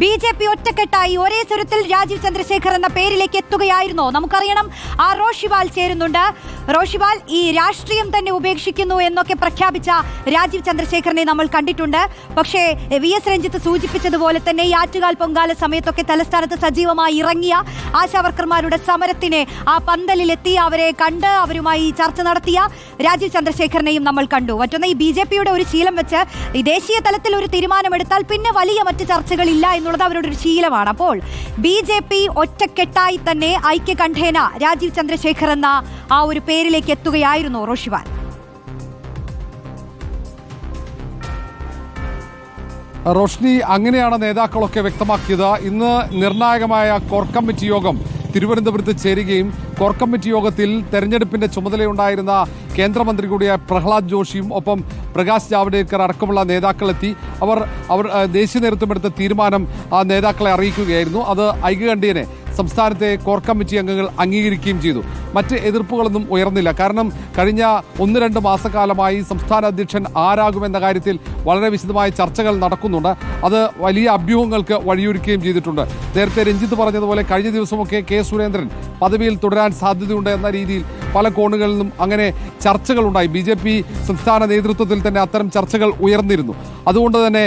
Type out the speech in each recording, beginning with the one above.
B J P ഒറ്റക്കെട്ടായി ഒരേ സ്വരത്തിൽ രാജീവ് ചന്ദ്രശേഖർ എന്ന പേരിലേക്ക് എത്തുകയായിരുന്നോ. നമുക്കറിയണം ആ റോഷിവാൽ ചേരുന്നുണ്ട്. റോഷിവാൽ ഈ രാഷ്ട്രീയം തന്നെ ഉപേക്ഷിക്കുന്നു എന്നൊക്കെ പ്രഖ്യാപിച്ച രാജീവ് ചന്ദ്രശേഖരനെ നമ്മൾ കണ്ടിട്ടുണ്ട്. പക്ഷേ വി എസ് രഞ്ജിത്ത് സൂചിപ്പിച്ചതുപോലെ തന്നെ ഈ ആറ്റുകാൽ പൊങ്കാല സമയത്തൊക്കെ തലസ്ഥാനത്ത് സജീവമായി ഇറങ്ങിയ ആശാവർക്കർമാരുടെ സമരത്തിന് ആ പന്തലിലെത്തി അവരെ കണ്ട് അവരുമായി ചർച്ച നടത്തിയ രാജീവ് ചന്ദ്രശേഖരനെയും നമ്മൾ കണ്ടു. മറ്റൊന്ന് ഈ ബി ഒരു ശീലം വെച്ച് ദേശീയ തലത്തിൽ ഒരു തീരുമാനമെടുത്താൽ പിന്നെ വലിയ മറ്റ് ചർച്ചകളില്ല എന്നുള്ളത് അവരുടെ ഒരു ശീലമാണ്. അപ്പോൾ ബി ജെ പി ഒറ്റക്കെട്ടായി തന്നെ ഐക്യകണ്ഠേന രാജീവ് ചന്ദ്രശേഖർ എന്ന ആ ഒരു പേരിലേക്ക് എത്തുകയായിരുന്നു റോഷിവാൻ. റോഷ്നി അങ്ങനെയാണ് നേതാക്കളൊക്കെ വ്യക്തമാക്കിയത്. ഇന്ന് നിർണായകമായ കോർ കമ്മിറ്റി യോഗം തിരുവനന്തപുരത്ത് ചേരുകയും കോർ കമ്മിറ്റി യോഗത്തിൽ തെരഞ്ഞെടുപ്പിന്റെ ചുമതലയുണ്ടായിരുന്ന കേന്ദ്രമന്ത്രി കൂടിയായ പ്രഹ്ലാദ് ജോഷിയും ഒപ്പം പ്രകാശ് ജാവ്ദേക്കർ അടക്കമുള്ള നേതാക്കളെത്തി. അവർ അവർ ദേശീയ നേതൃത്വം എടുത്ത തീരുമാനം ആ നേതാക്കളെ അറിയിക്കുകയായിരുന്നു. അത് ഐക്യകണ്ഠ്യനെ സംസ്ഥാനത്തെ കോർ കമ്മിറ്റി അംഗങ്ങൾ അംഗീകരിക്കുകയും ചെയ്തു. മറ്റ് എതിർപ്പുകളൊന്നും ഉയർന്നില്ല. കാരണം കഴിഞ്ഞ ഒന്ന് രണ്ട് മാസക്കാലമായി സംസ്ഥാന അധ്യക്ഷൻ ആരാകുമെന്ന കാര്യത്തിൽ വളരെ വിശദമായ ചർച്ചകൾ നടക്കുന്നുണ്ട്. അത് വലിയ അഭ്യൂഹങ്ങൾക്ക് വഴിയൊരുക്കുകയും ചെയ്തിട്ടുണ്ട്. നേരത്തെ രഞ്ജിത്ത് പറഞ്ഞതുപോലെ കഴിഞ്ഞ ദിവസമൊക്കെ കെ സുരേന്ദ്രൻ പദവിയിൽ തുടരാൻ സാധ്യതയുണ്ട് എന്ന രീതിയിൽ പല കോണുകളിൽ നിന്നും അങ്ങനെ ചർച്ചകളുണ്ടായി. ബി ജെ പി സംസ്ഥാന നേതൃത്വത്തിൽ തന്നെ അത്തരം ചർച്ചകൾ ഉയർന്നിരുന്നു. അതുകൊണ്ട് തന്നെ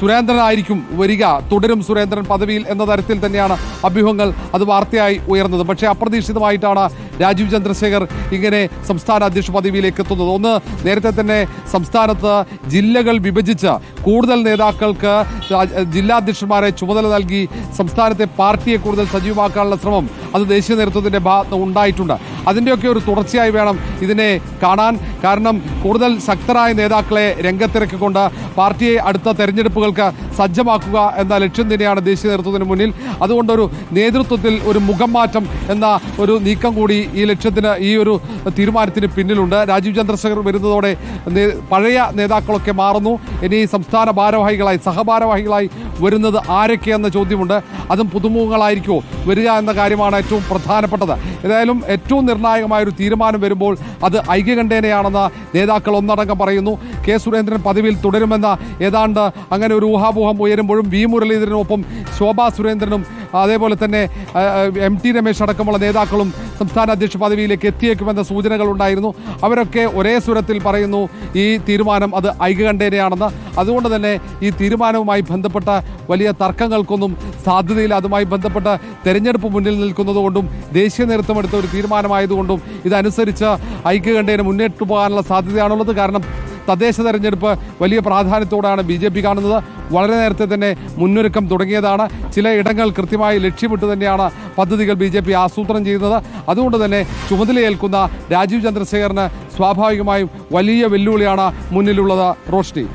സുരേന്ദ്രനായിരിക്കും വരിക. തുടരും സുരേന്ദ്രൻ പദവിയിൽ എന്ന തരത്തിൽ തന്നെയാണ് അഭ്യൂഹങ്ങൾ അത് വാർത്തയായി ഉയർന്നത്. പക്ഷേ അപ്രതീക്ഷിതമായിട്ടാണ് രാജീവ് ചന്ദ്രശേഖർ ഇങ്ങനെ സംസ്ഥാന അധ്യക്ഷ പദവിയിലേക്ക് എത്തുന്നത്. ഒന്ന് നേരത്തെ തന്നെ സംസ്ഥാനത്ത് ജില്ലകൾ വിഭജിച്ച് കൂടുതൽ നേതാക്കൾക്ക് ജില്ലാധ്യക്ഷന്മാരെ ചുമതല നൽകി സംസ്ഥാനത്തെ പാർട്ടിയെ കൂടുതൽ സജീവമാക്കാനുള്ള ശ്രമം അത് ദേശീയ നേതൃത്വത്തിന്റെ ഭാഗത്ത് ഉണ്ടായിട്ടുണ്ട്. അതിന്റെയൊക്കെ ഒരു തുടർച്ചയായി വേണം ഇതിനെ കാണാൻ. കാരണം കൂടുതൽ ശക്തരായ നേതാക്കളെ രംഗത്തിറക്കിക്കൊണ്ട് പാർട്ടിയെ അടുത്ത തെരഞ്ഞെടുപ്പുകൾക്ക് സജ്ജമാക്കുക എന്ന ലക്ഷ്യം തന്നെയാണ് ദേശീയ നേതൃത്വത്തിന് മുന്നിൽ. അതുകൊണ്ടൊരു നേതൃത്വത്തിൽ ഒരു മുഖം മാറ്റം എന്ന ഒരു നീക്കം കൂടി ഈ ലക്ഷ്യത്തിന് ഈ ഒരു തീരുമാനത്തിന് പിന്നിലുണ്ട്. രാജീവ് ചന്ദ്രശേഖർ വരുന്നതോടെ പഴയ നേതാക്കളൊക്കെ മാറുന്നു. ഇനി സംസ്ഥാന ഭാരവാഹികളായി സഹഭാരവാഹികളായി വരുന്നത് ആരൊക്കെയെന്ന ചോദ്യമുണ്ട്. അതും പുതുമുഖങ്ങളായിരിക്കുമോ വരിക എന്ന കാര്യമാണ് ഏറ്റവും പ്രധാനപ്പെട്ടത്. ഏതായാലും ഏറ്റവും നിർണായകമായ ഒരു തീരുമാനം വരുമ്പോൾ അത് ഐക്യകണ്ഠേനയാണെന്ന് നേതാക്കൾ ഒന്നടങ്കം പറയുന്നു. കെ. സുരേന്ദ്രൻ പദവിയിൽ തുടരുമെന്ന ഏതാണ്ട് അങ്ങനെ ഒരു ഊഹാപോഹം ഉയരുമ്പോഴും വി. മുരളീധരനൊപ്പം ശോഭാ സുരേന്ദ്രനും അതേപോലെ തന്നെ എം ടി രമേശ് അടക്കമുള്ള നേതാക്കളും സംസ്ഥാന അധ്യക്ഷ പദവിയിലേക്ക് എത്തിയേക്കുമെന്ന സൂചനകൾ ഉണ്ടായിരുന്നു. അവരൊക്കെ ഒരേ സ്വരത്തിൽ പറയുന്നു ഈ തീരുമാനം അത് ഐക്യകണ്ഠേനയാണെന്ന് അതുകൊണ്ട് തന്നെ ഈ തീരുമാനവുമായി ബന്ധപ്പെട്ട വലിയ തർക്കങ്ങൾക്കൊന്നും സാധ്യതയില്ല. അതുമായി ബന്ധപ്പെട്ട തെരഞ്ഞെടുപ്പ് മുന്നിൽ നിൽക്കുന്നതുകൊണ്ടും ദേശീയ നേതൃത്വം എടുത്ത ഒരു തീരുമാനമായതുകൊണ്ടും ഇതനുസരിച്ച് ഐക്യകണ്ഠേന മുന്നേറ്റു പോകാനുള്ള സാധ്യതയാണുള്ളത്. കാരണം തദ്ദേശ തെരഞ്ഞെടുപ്പ് വലിയ പ്രാധാന്യത്തോടാണ് ബി ജെ പി കാണുന്നത്. വളരെ നേരത്തെ തന്നെ മുന്നൊരുക്കം തുടങ്ങിയതാണ്. ചില ഇടങ്ങൾ കൃത്യമായി ലക്ഷ്യമിട്ട് തന്നെയാണ് പദ്ധതികൾ ബി ജെ പി ആസൂത്രണം ചെയ്യുന്നത്. അതുകൊണ്ട് തന്നെ ചുമതലയേൽക്കുന്ന രാജീവ് ചന്ദ്രശേഖറിന് സ്വാഭാവികമായും വലിയ വെല്ലുവിളിയാണ് മുന്നിലുള്ളത്. റോഷ്നി.